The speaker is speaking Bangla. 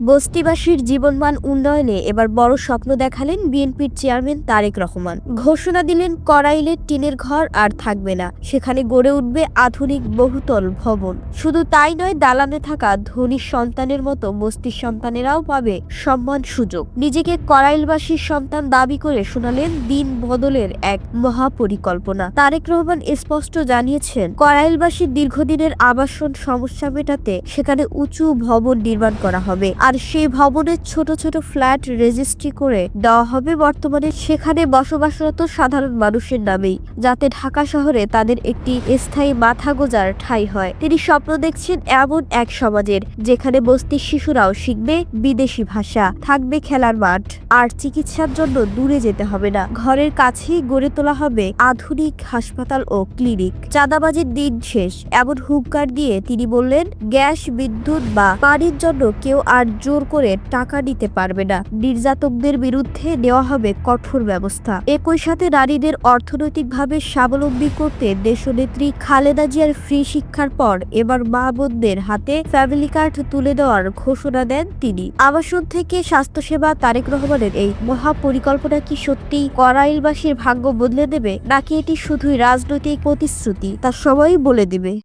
বস্তিবাসীর জীবনমান উন্নয়নে এবার বড় স্বপ্ন দেখালেন বিএনপির চেয়ারম্যান তারেক রহমান। ঘোষণা দিলেন করাইলের টিনের ঘর আর থাকবে না। সেখানে গড়ে উঠবে আধুনিক বহুতল ভবন। শুধু তাই নয়, দালানে থাকা ধনী সন্তানের মতো বস্তির সন্তানেরাও পাবে সম্মান সুযোগ। নিজেকে করাইলবাসীর সন্তান দাবি করে শোনালেন দিন বদলের এক মহাপরিকল্পনা। তারেক রহমান স্পষ্ট জানিয়েছেন করাইলবাসীর দীর্ঘদিনের আবাসন সমস্যা মেটাতে সেখানে উঁচু ভবন নির্মাণ করা হবে। আর সেই ভবনের ছোট ছোট ফ্ল্যাট রেজিস্ট্রি করে দেওয়া হবে। বর্তমানে সেখানে বসবাসরত সাধারণ মানুষের নামেই, যাতে ঢাকা শহরে তাদের একটি স্থায়ী মাথা গোজার ঠাঁই হয়। তিনি স্বপ্ন দেখছেন এমন এক সমাজের, যেখানে বস্তির শিশুরাও শিখবে বিদেশি ভাষা, থাকবে খেলার মাঠ। আর চিকিৎসার জন্য দূরে যেতে হবে না। ঘরের কাছেই গড়ে তোলা হবে আধুনিক হাসপাতাল ও ক্লিনিক। চাঁদাবাজির দিন শেষ। এমন হুঙ্কার দিয়ে তিনি বললেন, গ্যাস, বিদ্যুৎ বা পানির জন্য কেউ আর জোর করে টাকা নিতে পারবে না। নির্যাতকদের বিরুদ্ধে নেওয়া হবে কঠোর ব্যবস্থা। একই সাথে নারীদের অর্থনৈতিকভাবে স্বাবলম্বী করতে দেশনেত্রী খালেদা জিয়ার ফ্রি শিক্ষার পর এবার মা বোনদের হাতে ফ্যামিলি কার্ড তুলে দেওয়ার ঘোষণা দেন তিনি। আবাসন থেকে স্বাস্থ্যসেবা তারেক রহমানের এই মহাপরিকল্পনা কি সত্যিই করাইলবাসীর ভাগ্য বদলে দেবে? নাকি এটি শুধুই রাজনৈতিক প্রতিশ্রুতি? তা সবাই বলে দিবে।